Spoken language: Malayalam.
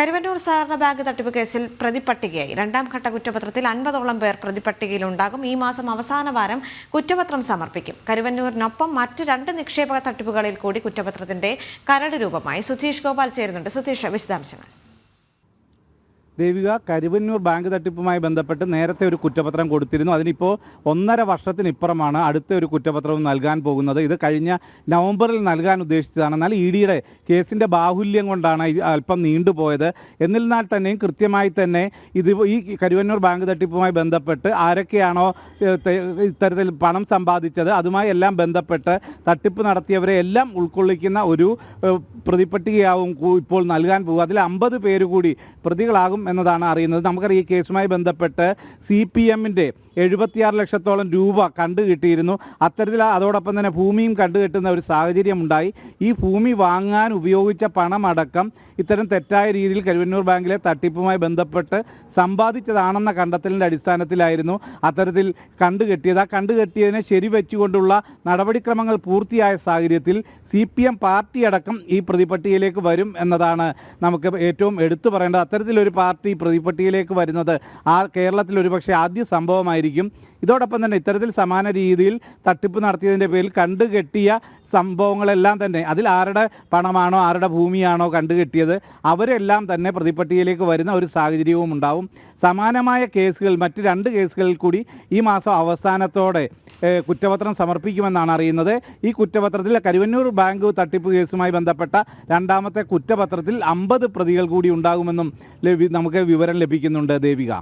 കരുവന്നൂർ സഹകരണ ബാങ്ക് തട്ടിപ്പ് കേസിൽ പ്രതിപട്ടികയായി. രണ്ടാം ഘട്ട കുറ്റപത്രത്തിൽ അൻപതോളം പേർ പ്രതിപട്ടികയിലുണ്ടാകും. ഈ മാസം അവസാന വാരം കുറ്റപത്രം സമർപ്പിക്കും. കരുവന്നൂരിനൊപ്പം മറ്റ് രണ്ട് നിക്ഷേപക തട്ടിപ്പുകളിൽ കൂടി കുറ്റപത്രത്തിന്റെ കരട് രൂപമായി. സുധീഷ് ഗോപാൽ ചേരുന്നുണ്ട്. സുധീഷ് വിശദാംശങ്ങൾ. ദേവിക കരുവന്നൂർ ബാങ്ക് തട്ടിപ്പുമായി ബന്ധപ്പെട്ട് നേരത്തെ ഒരു കുറ്റപത്രം കൊടുത്തിരുന്നു. അതിനിപ്പോൾ ഒന്നര വർഷത്തിനിപ്പുറമാണ് അടുത്ത ഒരു കുറ്റപത്രവും നൽകാൻ പോകുന്നത്. ഇത് കഴിഞ്ഞ നവംബറിൽ നൽകാൻ ഉദ്ദേശിച്ചതാണ്. എന്നാൽ ഇ ഡിയുടെ കേസിന്റെ ബാഹുല്യം കൊണ്ടാണ് അല്പം നീണ്ടുപോയത്. എന്നിരുന്നാൽ തന്നെയും കൃത്യമായി തന്നെ ഇത് ഈ കരുവന്നൂർ ബാങ്ക് തട്ടിപ്പുമായി ബന്ധപ്പെട്ട് ആരൊക്കെയാണോ ഇത്തരത്തിൽ പണം സമ്പാദിച്ചത് അതുമായി എല്ലാം ബന്ധപ്പെട്ട് തട്ടിപ്പ് നടത്തിയവരെ എല്ലാം ഉൾക്കൊള്ളിക്കുന്ന ഒരു പ്രതിപ്പട്ടികയാവും ഇപ്പോൾ നൽകാൻ പോകുക അതിൽ അമ്പത് പേര് കൂടി പ്രതികളാകും എന്നതാണ് അറിയുന്നത്. നമുക്കറിയാം ഈ കേസുമായി ബന്ധപ്പെട്ട് സി പി എമ്മിന്റെ എഴുപത്തിയാറ് ലക്ഷത്തോളം രൂപ കണ്ടുകിട്ടിയിരുന്നു അത്തരത്തിൽ അതോടൊപ്പം തന്നെ ഭൂമിയും കണ്ടു കിട്ടുന്ന ഒരു സാഹചര്യം ഉണ്ടായി ഈ ഭൂമി വാങ്ങാൻ ഉപയോഗിച്ച പണമടക്കം ഇത്തരം തെറ്റായ രീതിയിൽ കരുവന്നൂർ ബാങ്കിലെ തട്ടിപ്പുമായി ബന്ധപ്പെട്ട് സമ്പാദിച്ചതാണെന്ന കണ്ടെത്തലിന്റെ അടിസ്ഥാനത്തിലായിരുന്നു അത്തരത്തിൽ കണ്ടുകെട്ടിയത് ആ കണ്ടുകെട്ടിയതിനെ ശരിവെച്ചുകൊണ്ടുള്ള നടപടിക്രമങ്ങൾ പൂർത്തിയായ സാഹചര്യത്തിൽ സി പി എം പാർട്ടി അടക്കം ഈ പ്രതിപട്ടികയിലേക്ക് വരും എന്നതാണ് നമുക്ക് ഏറ്റവും എടുത്തു പറയേണ്ടത്. അത്തരത്തിലൊരു പാർട്ടി പ്രതിപട്ടികയിലേക്ക് വരുന്നത് ആ കേരളത്തിൽ ഒരുപക്ഷെ ആദ്യ സംഭവമായിരിക്കും. ഇതോടൊപ്പം തന്നെ ഇത്തരത്തിൽ സമാന രീതിയിൽ തട്ടിപ്പ് നടത്തിയതിന്റെ പേരിൽ കണ്ടുകെട്ടിയ സംഭവങ്ങളെല്ലാം തന്നെ അതിൽ ആരുടെ പണമാണോ ആരുടെ ഭൂമിയാണോ കണ്ടുകെട്ടിയത് അവരെല്ലാം തന്നെ പ്രതിപ്പട്ടികയിലേക്ക് വരുന്ന ഒരു സാഹചര്യവും ഉണ്ടാവും. സമാനമായ കേസുകൾ മറ്റ് രണ്ട് കേസുകളിൽ കൂടി ഈ മാസം അവസാനത്തോടെ കുറ്റപത്രം സമർപ്പിക്കുമെന്നാണ് അറിയുന്നത്. ഈ കുറ്റപത്രത്തിൽ കരുവന്നൂർ ബാങ്ക് തട്ടിപ്പ് കേസുമായി ബന്ധപ്പെട്ട രണ്ടാമത്തെ കുറ്റപത്രത്തിൽ അമ്പത് പ്രതികൾ കൂടി ഉണ്ടാകുമെന്നും നമുക്ക് വിവരം ലഭിക്കുന്നുണ്ട്. ദേവിക.